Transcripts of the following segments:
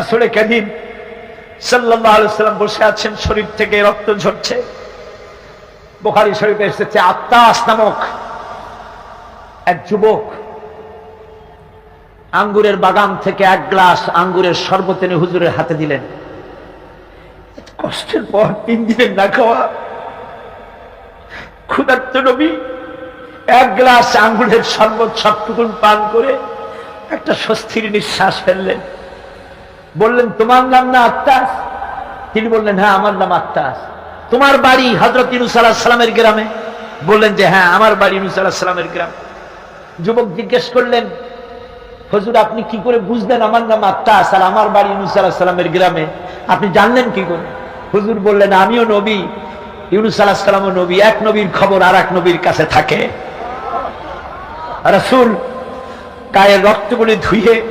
রাসুলে কাদিম সাল্লাহ সাল্লাম বসে আছেন, শরীর থেকে রক্ত ঝরছে। বোখারি শরীফে এসেছে আত্মাস নামক এক যুবক আঙ্গুরের বাগান থেকে এক গ্লাস আঙ্গুরের শরবত এনে হুজুরের হাতে দিলেন। কষ্টের পর তিন দিনের না খাওয়া। ক্ষুধার্ত নবী, এক গ্লাস আঙ্গুরের শরবত সবটুকুন পান করে একটা স্বস্তির নিঃশ্বাস ফেললেন। বললেন, তোমার নাম না আত্মাস তিনি বললেন হ্যাঁ আমার নাম আত্মাস তোমার বাড়ি হজরত ইনুস সালামের গ্রামে? বললেন যে হ্যাঁ আমার বাড়ি ইনুস সালামের গ্রাম। যুবক জিজ্ঞেস করলেন, হজুর, আপনি কি করে বুঝলেন আমার নাম আত্মাস আর আমার বাড়ি আলাহ সালামের গ্রামে? আপনি জানলেন কি করে? হুজুর বললেন, আমিও নবী। ইউনুস আলাহ সালামও নবী। এক নবীর খবর আর এক নবীর কাছে থাকে। রাসূল গায়ের রক্তগুলি ধুয়ে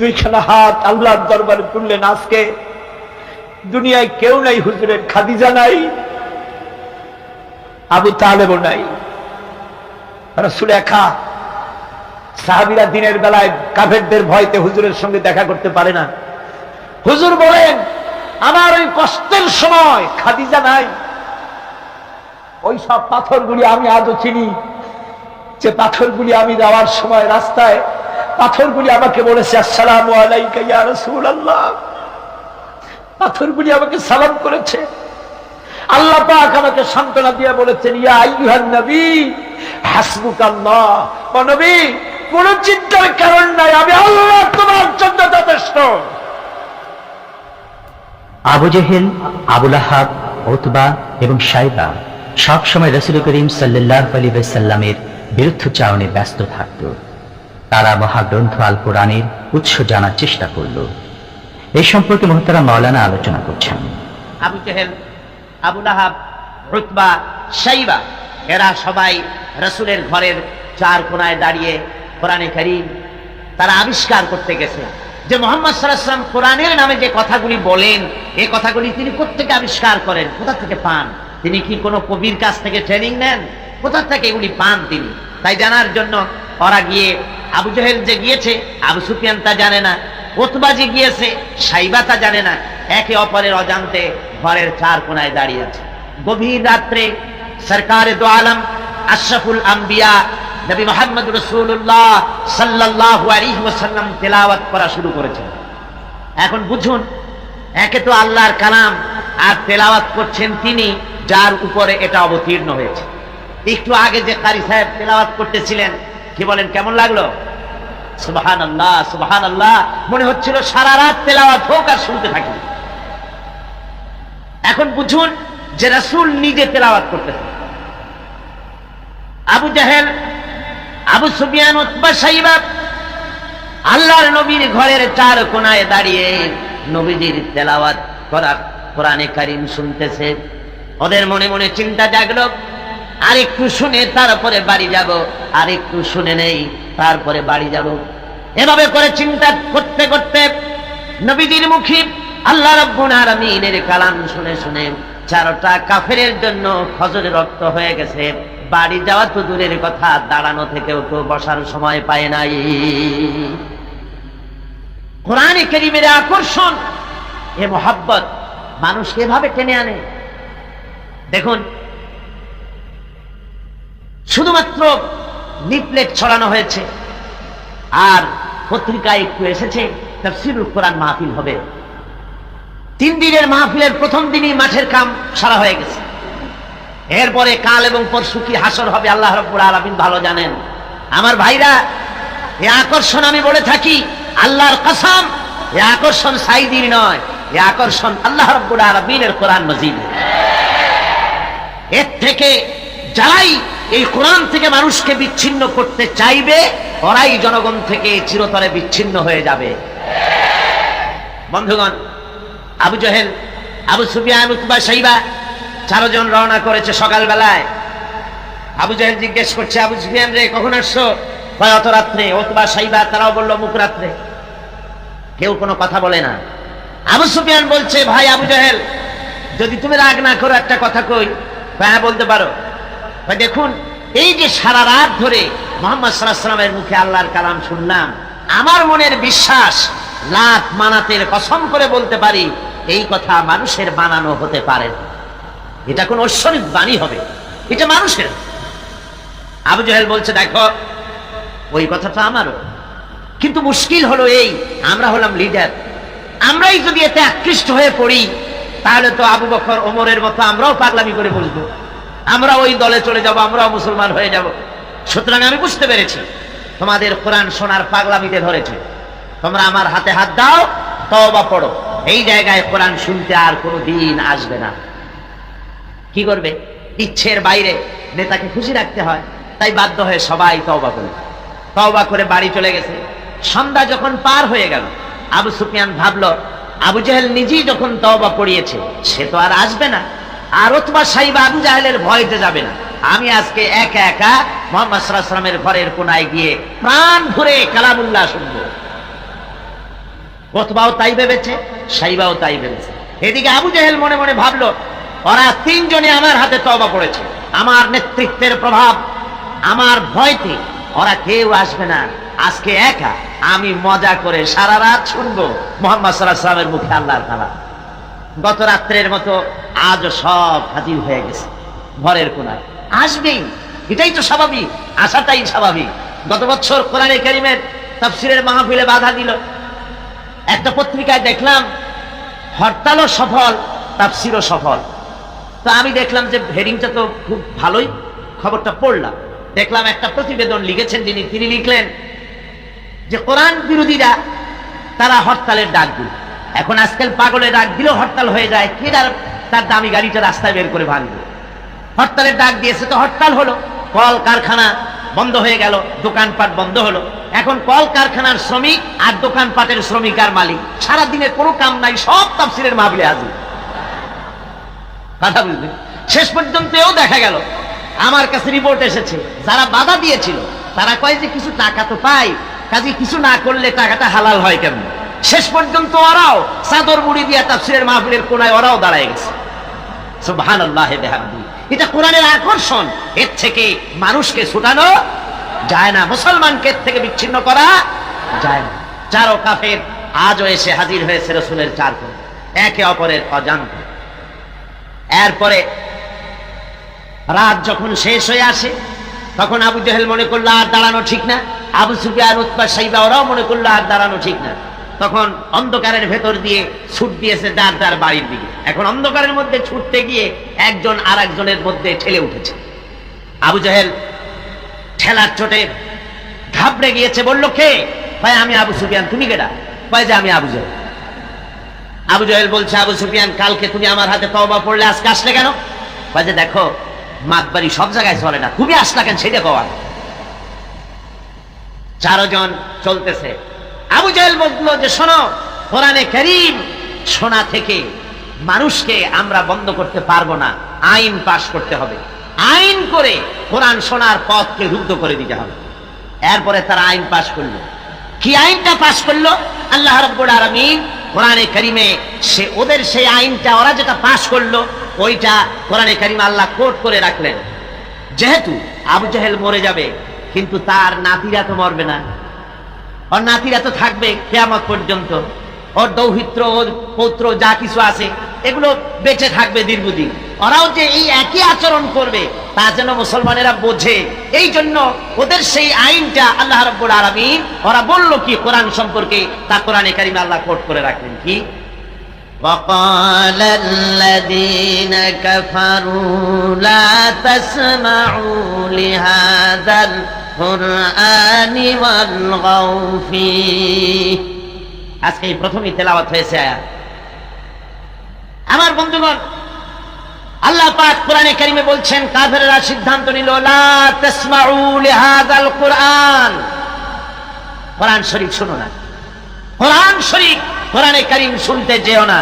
দুইখানা হাত আল্লাহর দরবারে তুললেন আজকে। দুনিয়ায় কেউ নাই, হুজুরের খাদিজা নাই, আবু তালেবও নাই। রসুল একা। সাহাবিরা দিনের বেলায় কাফেরদের ভয়তে হুজুরের সঙ্গে দেখা করতে পারে না। হুজুর বলেন, আমার ওই কষ্টের সময় খাদিজা নাই। ওই সব পাথরগুলি আমি আজও চিনি। যে পাথরগুলি আমি যাওয়ার সময় রাস্তায় পাথরগুলি আমাকে বলেছে, আসসালাম আলাইকা ইয়া পাথরগুলি আমাকে সালাম করেছে। আল্লাহ পাক আমাকে সান্ত্বনা দিয়ে বলেছেন কোন চিন্তার কারণ নাই, আমি আল্লাহ তোমার জন্য যথেষ্ট। আবু জেহেল আবুল আহাব ওতবা এবং সাইবা সবসময় রসুল করিম সাল্লাহ আলী সাল্লামের বিরুদ্ধচারণে ব্যস্ত থাকত। তারা মহাগ্রন্থ আল কোরআনের উৎস জানার চেষ্টা করল। এই সম্পর্কে মহতারা মাওলানা আলোচনা করছেন। আবু জেহেল আবুল আহাব রুতবা সাইবা এরা সবাই রসুলের ঘরের চার কোনায় দাঁড়িয়ে কোরআনে করিম তারা আবিষ্কার করতে গেছে। যে মোহাম্মদ সাল্লাহাম কোরআনের নামে যে কথাগুলি বলেন এই কথাগুলি তিনি কোথেকে আবিষ্কার করেন? কোথা থেকে পান? তিনি কি কোনো কবির কাছ থেকে ট্রেনিং নেন? কোথা থেকে এগুলি পান তিনি? তাই জানার জন্য ওরা গিয়ে আবু জহেল যে গিয়েছে, আবু সুফিয়ান তা জানে না ওতবাজি গিয়েছে, সাইবা তা জানে না, একে অপরের অজান্তে ঘরের চার কোনায় দাঁড়িয়ে আছে। গভীর রাত্রে সরকার দো আলম, আশরাফুল আম্বিয়া, নবী মোহাম্মদ রসুল্লাহ সাল্লাহ আলিহাসাল্লাম তেলাওয়াত করা শুরু করেছেন। এখন বুঝুন, একে তো আল্লাহর কালাম আর তেলাওয়াত করছেন তিনি, যার উপরে এটা অবতীর্ণ হয়েছে। একটু আগে যে কারি সাহেব তেলাওয়াত করতেছিলেন কি বলেন, কেমন লাগল? সুবাহান আল্লাহ সুবাহান আল্লাহ মনে হচ্ছিল সারা রাত তেলাওয়াত হোক আর শুনতে থাকি। এখন বুঝুন যে রাসূল নিজে তেলাওয়াত করতেছেন। আবু জাহেল, আবু সুফিয়ান, উতবা সাইবা আল্লাহর নবীর ঘরের চার কোনায় দাঁড়িয়ে নবীজির তেলাওয়াত করা কোরআনে কারিম শুনতেছে। ওদের মনে মনে চিন্তা জাগলো আর একটু শুনে তারপরে বাড়ি যাব, আর একটু শুনে নেই, তারপরে বাড়ি যাব। এভাবে করে চিন্তা করতে করতে নবীজির মুখী আল্লাহ রব্বুল আলামিনের কালাম শুনে শুনে চারটা কাফেরের জন্য খজরে রক্ত হয়ে গেছে। বাড়ি যাওয়া তো দূরের কথা, দাঁড়ানো থেকেও তো বসার সময় পায় নাই। কোরআনে কেরিমের আকর্ষণ, এ মোহাব্বত মানুষকে এভাবে টেনে আনে। দেখুন শুধুমাত্র লিফলেট ছড়ানো হয়েছে। আর পত্রিকায় একটু এসেছে, তাফসিরুল কোরআন মাহফিল হবে। তিন দিনের মাহফিলের প্রথম দিনই মাঠের কাম সারা হয়ে গেছে। এরপরে কাল এবং পরশু কি হাসর হবে আল্লাহ রব্বুল আলামিন ভালো জানেন। আমার ভাইরা, এ আকর্ষণ আমি বলে থাকি, আল্লাহর কসম, এ আকর্ষণ সাইদির নয়, এ আকর্ষণ আল্লাহ রব্বুল আলামিনের কোরআন মজিদ এর থেকে যারাই এই কোরআন থেকে মানুষকে বিচ্ছিন্ন করতে চাইবে, ওরাই জনগণ থেকে চিরতরে বিচ্ছিন্ন হয়ে যাবে। বন্ধুগণ, Abu Jahl, Abu Sufyan, Utba, Shaiba চারজন রওনা করেছে সকালবেলায়। আবু জাহেল জিজ্ঞেস করছে, আবু সুফিয়ান রে, কখন আসছো? কয়, অত রাত্রে। অথবা সাইবা তারাও বলল, মুখ রাত্রে। কেউ কোনো কথা বলে না। আবু সুফিয়ান বলছে, ভাই আবু জাহেল, যদি তুমি রাগ না করো, একটা কথা কই। হ্যাঁ বলতে পারো। দেখুন, এই যে সারা রাত ধরে মোহাম্মদ সাল্লাহ সাল্লামের মুখে আল্লাহর কালাম শুনলাম, আমার মনের বিশ্বাস লাখ মানাতের কসম করে বলতে পারি, এই কথা মানুষের বানানো হতে পারে। এটা কোন ঐশ্বরিক বাণী হবে, এটা মানুষের। আবু জাহেল বলছে, দেখো, ওই কথাটা আমারও। কিন্তু মুশকিল হলো এই, আমরা হলাম লিডার আমরাই যদি এতে আকৃষ্ট হয়ে পড়ি, তাহলে তো আবু বকর, ওমরের মতো আমরাও পাগলামি করে বসবো। আমরা ওই দলে চলে যাব, আমরাও মুসলমান হয়ে যাব। সুতরাং আমি বুঝতে পেরেছি, তোমাদের কোরআন শোনার পাগলামিতে ধরেছে। তোমরা আমার হাতে হাত দাও, তওবা পড়ো। এই জায়গায় কোরআন শুনতে আর কোনো দিন আসবে না। কি করবে? ইচ্ছের বাইরে নেতাকে খুশি রাখতে হয়, তাই বাধ্য হয়ে সবাই তওবা করে। তওবা করে বাড়ি চলে গেছে। সন্ধ্যা যখন পার হয়ে গেল, আবু সুফিয়ান ভাবলো, আবু জাহেল নিজেই যখন তওবা পড়িয়েছে, সে তো আর আসবে না। আর ওতবা সাইবা আবু জাহেলের ভয়তে যাবে না। আমি আজকে একা একা মোহাম্মদ ঘরের কোনায় গিয়ে প্রাণ ভরে কালামুল্লাহ শুনব। ওতবাও তাই ভেবেছে সাইবাও তাই ভেবেছে। এদিকে আবু জাহেল মনে মনে ভাবলো, ওরা তিনজনে আমার হাতে তবা পড়েছে আমার নেতৃত্বের প্রভাব, আমার ভয়তে ওরা কেউ আসবে না। আজকে একা আমি মজা করে সারা রাত শুনব। মোহাম্মদ সাল্লাহ সাল্লামের মুখে আল্লাহর তালা গত রাত্রের মতো আজও সব হাজির হয়ে গেছে। ঘরের কোনায়। আসবেই। এটাই তো স্বাভাবিক। আসাটাই স্বাভাবিক। গত বছর কোরআনে কারিমের তাফসিরের মাহফিলে বাধা দিল। একটা পত্রিকায় দেখলাম, হরতালও সফল, তাফসিরও সফল। তো আমি দেখলাম যে হেডিংটা তো খুব ভালোই, খবরটা পড়লাম। দেখলাম একটা প্রতিবেদন লিখেছেন যিনি, তিনি লিখলেন যে কোরআন বিরোধীরা, তারা হরতালের ডাক দিল। এখন আজকাল পাগলের ডাক দিলেও হরতাল হয়ে যায়। কে তার দামি গাড়িটা রাস্তায় বের করে ভাঙবে হরতালের ডাক দিয়েছে তো হরতাল হলো। কল কারখানা বন্ধ হয়ে গেল, দোকানপাট বন্ধ হলো। এখন কল কারখানার শ্রমিক আর দোকানপাটের শ্রমিক আর মালিক। সারা দিনের কোনো কাম নাই, সব তাফসিরের মাহবিলে হাজির। কথা বুঝলেন শেষ পর্যন্ত এও দেখা গেল। আমার কাছে রিপোর্ট এসেছে, যারা বাধা দিয়েছিল, তারা কয় যে কিছু টাকা তো পাই। কাজে কিছু না করলে টাকাটা হালাল হয় কেমন? শেষ পর্যন্ত ওরাও চাদর মুড়ি দিয়ে তাফসিরের মাহফিলের কোনায় ওরাও দাঁড়ায় গেছে। সুবহানাল্লাহ বিহামদি। এটা কোরআনের আকর্ষণ। এর থেকে মানুষকে ছুটানো যায় না। মুসলমানকে থেকে বিচ্ছিন্ন করা যায় না। চারো কাফের আজও এসে হাজির হয়েছে রসুলের চার একে অপরের অজান্ত। এরপরে রাত যখন শেষ হয়ে আসে, তখন আবু জেহেল মনে করল আর দাঁড়ানো ঠিক না। আবু সুফিয়ান উৎপা সাইবা, ওরাও মনে করল আর দাঁড়ানো ঠিক না। তখন অন্ধকারের ভেতর দিয়ে ছুট দিয়েছে যার যার বাড়ির দিকে। এখন অন্ধকারের মধ্যে ছুটতে গিয়ে একজন আর একজনের মধ্যে ঠেলে উঠেছে। আবু জাহেল ঠেলার চোটে ঘাবড়ে গিয়েছে, বলল, কে? ভাই, আমি আবু সুফিয়ান। তুমি কেডা? ভাই, যে আমি আবু জাহেল। আবু জাহেল বলছে, আবু সুফিয়ান, কালকে তুমি আমার হাতে তওবা পড়লে, আজকে আসলে কেন? ভাই, যে দেখো, মাতবাড়ি সব জায়গায় চলে না। তুমি আসলা কেন, সেটা কওয়া? চারজন চলতেছে। আবু জাহেল বলল যে, শোনো, কোরআনে করিম শোনা থেকে মানুষকে আমরা বন্ধ করতে পারব না, আইন পাশ করতে হবে। আইন করে কোরআন শোনার পথকে রুদ্ধ করে দিতে হবে। এরপরে তারা আইন পাশ করল। কি আইনটা পাশ করল? আল্লাহ রব্বুল আলামিন কোরআনে করিমে সে ওদের সেই আইনটা, ওরা যেটা পাশ করল, ওইটা কোরআনে কারিমে আল্লাহ কোট করে রাখলেন। যেহেতু আবু জাহেল মরে যাবে, কিন্তু তার নাতিরা তো মরবে না। ওর নাতিরা তো থাকবে কেয়ামত পর্যন্ত। ওর দৌহিত্র, ওর পৌত্র যা কিছু আছে, এগুলো বেঁচে থাকবে দীর্ঘদিন। ওরাও যে এই একই আচরণ করবে, তা যেন মুসলমানেরা বোঝে। এই জন্য ওদের সেই আইনটা আল্লাহ রব্বুল আলমী ওরা বলল কি কোরআন সম্পর্কে, তা কোরআনে কারিমে আল্লাহ কোর্ট করে রাখলেন কি? وقال الذين كفروا لا تسمعوا لهذا القرآن والغوا فيه আজকে এই প্রথমই তেলাওয়াত হয়েছে আয়াত আমার বন্ধুগণ আল্লাহ পাক কোরআনে কারিমে বলছেন কাফেররা সিদ্ধান্ত নিল লা তাসমাউ লিহাযাল কোরআন কোরআন শরীফ শুনো না কোরআন শরীফ কোরআনে কারিম শুনতে যেও না।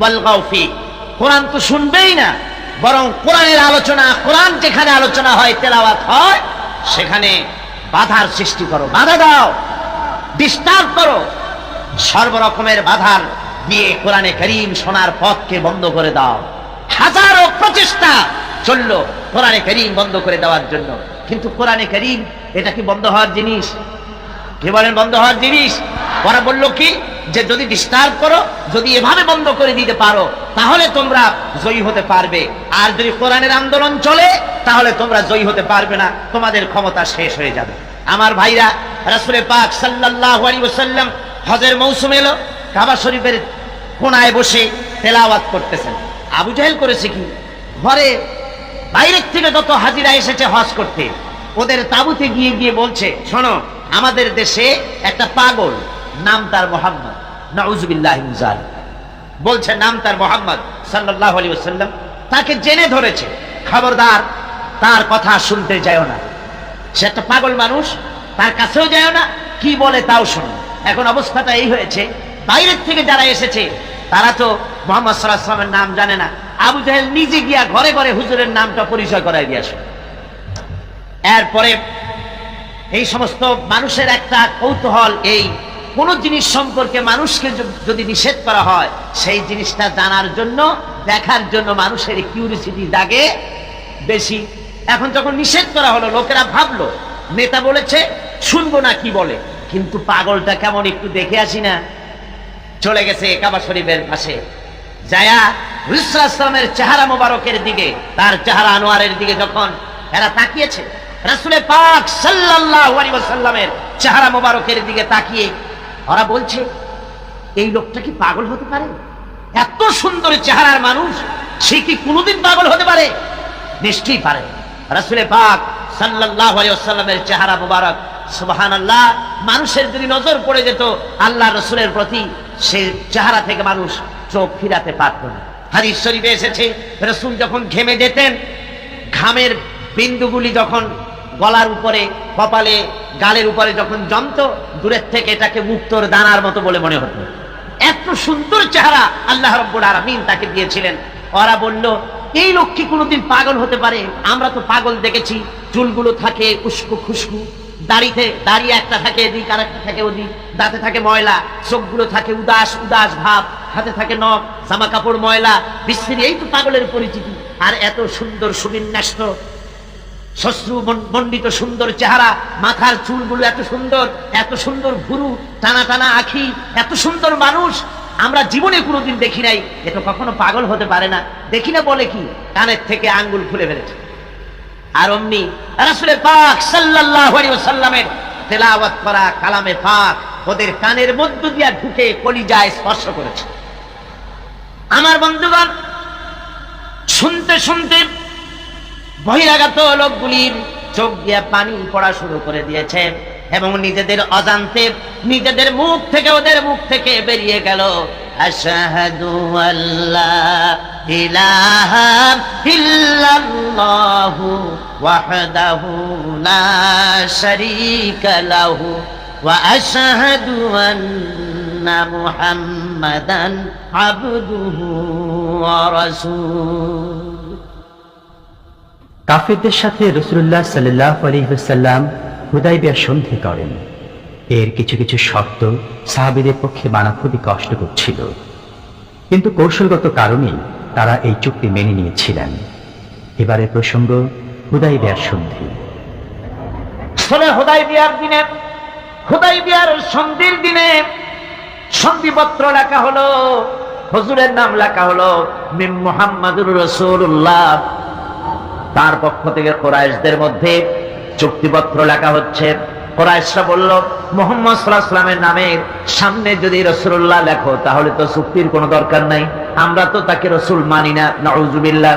বলগাও ফি কোরআন তো শুনবেই না, বরং কোরআনের আলোচনা, কোরআন যেখানে আলোচনা হয়, তেলাওয়াত হয়, সেখানে বাধার সৃষ্টি করো, বাধা দাও ডিস্টার্ব করো। সর্বরকমের বাধার দিয়ে কোরআনে করিম শোনার পথকে বন্ধ করে দাও। হাজারো প্রচেষ্টা চলল কোরআনে করিম বন্ধ করে দেওয়ার জন্য। কিন্তু কোরআনে করিম, এটা কি বন্ধ হওয়ার জিনিস? কি বলেন বন্ধ হওয়ার জিনিস? ওরা বলল কি? যে যদি ডিস্টার্ব করো, যদি এভাবে বন্ধ করে দিতে পারো, তাহলে তোমরা জয়ী হতে পারবে। আর যদি কোরআনের আন্দোলন চলে, তাহলে তোমরা জয়ী হতে পারবে না। তোমাদের ক্ষমতা শেষ হয়ে যাবে। আমার ভাইরা রাসূলের পাক সাল্লাল্লাহু আলাইহি ওয়াসাল্লাম হজের মৌসুম এলো, কাবা শরীফের কোনায় বসে তেলাওয়াত করতেছেন। আবু জাহেল করেছে কি? ঘরে বাইরের থেকে যত হাজিরা এসেছে হজ করতে, ওদের তাবুতে গিয়ে গিয়ে বলছে, শোনো, আমাদের দেশে একটা পাগল নাম তার মোহাম্মদ। নাউজুবিল্লাহ বলছে, নাম তার মোহাম্মদ সাল্লাল্লাহু আলাইহি ওয়াসাল্লাম। তাকে জেনে ধরেছে। খবরদার, তার কথা শুনতে যাও না। সে একটা পাগল মানুষ, তার কাছেও যায় না। কি বলে তাও শোনো এখন অবস্থাটা এই হয়েছে, বাইরের থেকে যারা এসেছে, তারা তো মোহাম্মদ সাল্লাহ সাল্লামের নাম জানে না। আবু জাহেল নিজে গিয়া ঘরে ঘরে হুজুরের নামটা পরিচয় করাই দিয়ে আসে। এরপরে এই সমস্ত মানুষের একটা কৌতূহল, এই কোন জিনিস সম্পর্কে মানুষকে যদি নিষেধ করা হয়, সেই জিনিসটা জানার জন্য, দেখার জন্য মানুষের কিউরিসিটি জাগে বেশি। এখন যখন নিষেধ করা হলো, লোকেরা ভাবলো, নেতা বলেছে, শুনব না কি বলে। কিন্তু পাগলটা কেমন একটু দেখে আসি না। চলে গেছে কাবা শরীফের পাশে। যায়া ইসলামের চেহারা মোবারকের দিকে, তার চেহারা আনোয়ারের দিকে যখন এরা তাকিয়েছে রাসূলে পাক সাল্লাল্লাহু আলাইহি ওয়াসাল্লামের চেহারা মোবারকের দিকে তাকিয়ে ওরা বলছে, এই লোকটা কি পাগল হতে পারে? এত সুন্দর চেহারার মানুষ, সে কি কোনোদিন পাগল হতে পারে? নিশ্চয়ই পারে। রাসূলে পাক সাল্লাল্লাহু আলাইহি ওয়াসাল্লামের চেহারা মোবারক, সুবহানাল্লাহ, মানুষের যদি নজর পড়ে যেত আল্লাহ রসুলের প্রতি সে চেহারা থেকে মানুষ চোখ ফিরাতে পারত না। শরীফে এসেছে, রসুল যখন ঘেমে যেতেন, ঘামের বিন্দুগুলি যখন গলার উপরে, কপালে, গালের উপরে যখন জমতো, দূরের থেকে এটাকে মুক্তর দানার মতো বলে মনে হতো। এত সুন্দর চেহারা আল্লাহ রব্বুল আলামিন তাকে দিয়েছিলেন। ওরা বলল, এই লোক কি কোনোদিন পাগল হতে পারে? আমরা তো পাগল দেখেছি। চুলগুলো থাকে উস্কু খুস্কু। দাড়িতে, দাড়ি একটা থাকে এদিক আর একটা থাকে ওদিক। দাঁতে থাকে ময়লা। চোখগুলো থাকে উদাস উদাস ভাব। হাতে থাকে নখ জামা কাপড় ময়লা। বিশ্রী এই তো পাগলের পরিচিতি। আর এত সুন্দর সুবিন্যস্ত শশ্রু মন- মণ্ডিত সুন্দর চেহারা, মাথার চুলগুলো এত সুন্দর এত সুন্দর ভুরু, টানা টানা আখি, এত সুন্দর মানুষ, আমরা জীবনে কোনোদিন দেখি নাই, এ তো কখনো পাগল হতে পারে না। দেখি না বলে কি? কানের থেকে আঙ্গুল খুলে ফেলেছে। আর অমনি রাসূলের পাক সাল্লাল্লাহু আলাইহি ওয়াসাল্লামের তেলাওয়াত করা কালামে পাক, ওদের কানের মধ্য দিয়া ঢুকে কলিজায় স্পর্শ করেছে। আমার বন্ধুগণ, শুনতে শুনতে বহিরাগত লোকগুলির চোখ দিয়ে পানি পড়া শুরু করে দিয়েছে এবং নিজেদের অজান্তে নিজেদের মুখ থেকে ওদের মুখ থেকে বেরিয়ে গেল ওয়াহদাহু লাহু মুহাম্মাদান আবদুহু ওয়া কাফেরদের সাথে রসুল্লাহ সাল্লাহ আলহিহাল্লাম হুদাইবিয়া সন্ধি করেন। এর কিছু কিছু শর্ত সাহাবিদের পক্ষে মানা খুবই কষ্ট করছিল কিন্তু কৌশলগত কারণেই তারা এই চুক্তি মেনে নিয়েছিলেন। এবারে প্রসঙ্গ হুদাইবিয়ার সন্ধি। আসলে হোদাই বিয়ার দিনে হোদাই বিয়ার সন্ধির দিনে সন্ধিপত্র লেখা হলো, হজুরের নাম লেখা হলো মিম মোহাম্মদুর রসুল্লাহ তার পক্ষ থেকে কোরাইশদের মধ্যে চুক্তিপত্র লেখা হচ্ছে। কোরাইশরা বলল, মোহাম্মদ সাল্লাহ সাল্লামের নামে সামনে যদি রসুল্লাহ লেখো, তাহলে তো চুক্তির কোনো দরকার নাই। আমরা তো তাকে রসুল মানি না নজুবিল্লাহ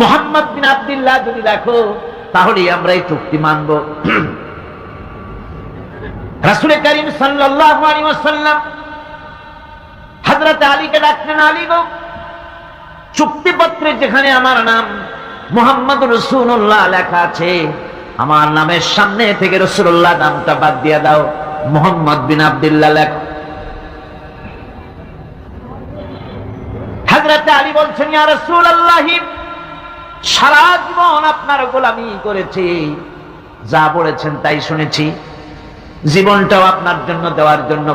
মোহাম্মদ বিন আব্দুল্লাহ যদি দেখো তাহলে আমরা এই চুক্তি মানব। রাসুল করিম সাল্লাল্লাহু আলাইহি ওয়াসাল্লাম হযরত আলীকে ডাকলেন, আলী চুক্তিপত্রে যেখানে আমার নাম মোহাম্মদ রসুল্লাহ লেখা আছে, আমার নামের সামনে থেকে রসুল্লাহ নামটা বাদ দিয়ে দাও, মোহাম্মদ বিন আব্দুল্লাহ লেখ। আলী বলছেন সারা জীবন আপনার গোলামি করেছি, যা বলেছেন তাই শুনেছি, জীবনটাও আপনার জন্য দেওয়ার জন্য